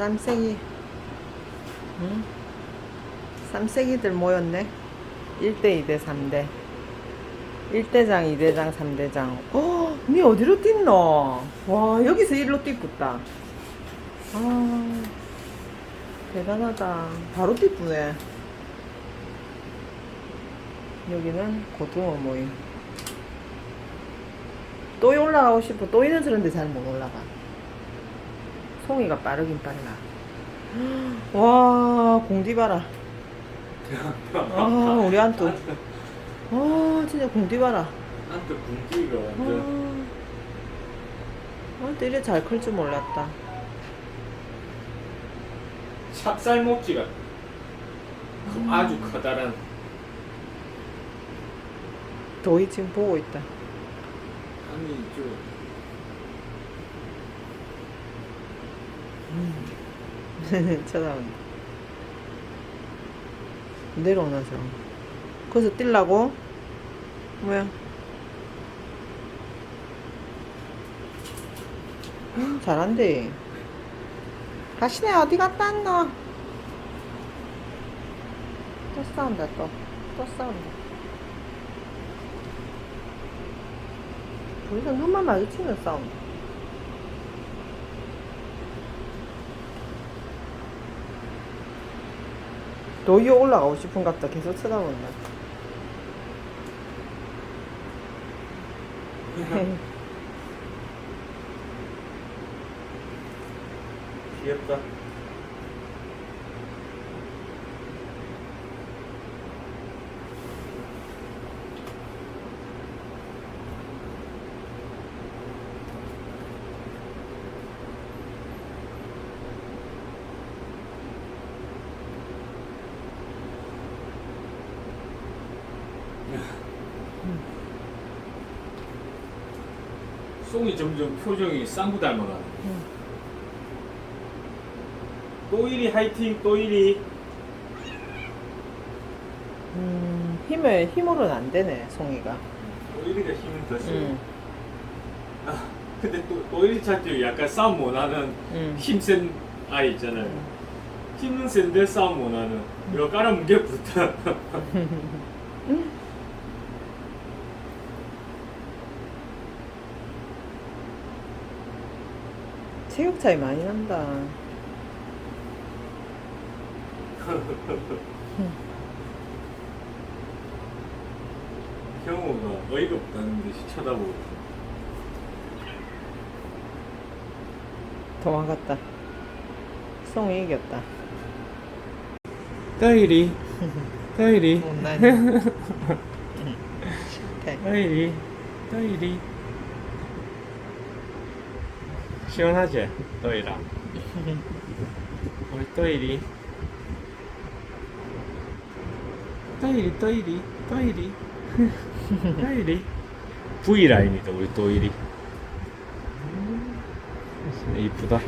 쌈생이. 응? 쌈생이들 모였네. 1대 2대 3대. 1대장 2대장 3대장. 어, 니 어디로 뛴노? 와 여기서 1로 뛰었다. 아 대단하다. 바로 뛰쁘네. 여기는 고등어 모임. 또 올라가고 싶어. 또 있는 저런데 잘못 올라가 송이가 빠르긴 빨라 와 공디 봐라. 아 우리 안뚜 와 진짜 공디 봐라. 굶기가 완전. 아, 안뚜 이래 잘 클 줄 몰랐다. 찹쌀 목지가 음. 아주 커다란. 도희 지금 보고 있다. 아니 좀 쳐다본다. 내려오나 저 거기서 뛸라고? 뭐야? 음, 잘한대. 가시네 어디 갔다 왔노? 또 싸운다 또. 또 싸운다. 둘이서 눈만 마주치면 싸운다 너 위에 올라가고 싶은 것 같다. 계속 쳐다본다. 귀엽다 송이 점점 표정이 쌍구 닮아가네 응. 또일이 화이팅 또일이 음, 힘을 힘으로는 안 되네 송이가 또일이가 힘을 더 써. 응. 아 근데 또 또일이 차트 약간 싸움 못하는 응. 힘센 아이 있잖아요. 힘은 센데 싸움 못하는 이거 깔아뭉개 붙어. 체격 차이 많이 난다. 형우가 어이가 없다는 듯이 쳐다보고. 도망갔다. 송이 이겼다. 못나니 싫대 또일이 또일이 시 원하지? 또일아 우리 또일이 또일이 또일이 또일이 또일이 V 라인이다 우리 또일이 이쁘다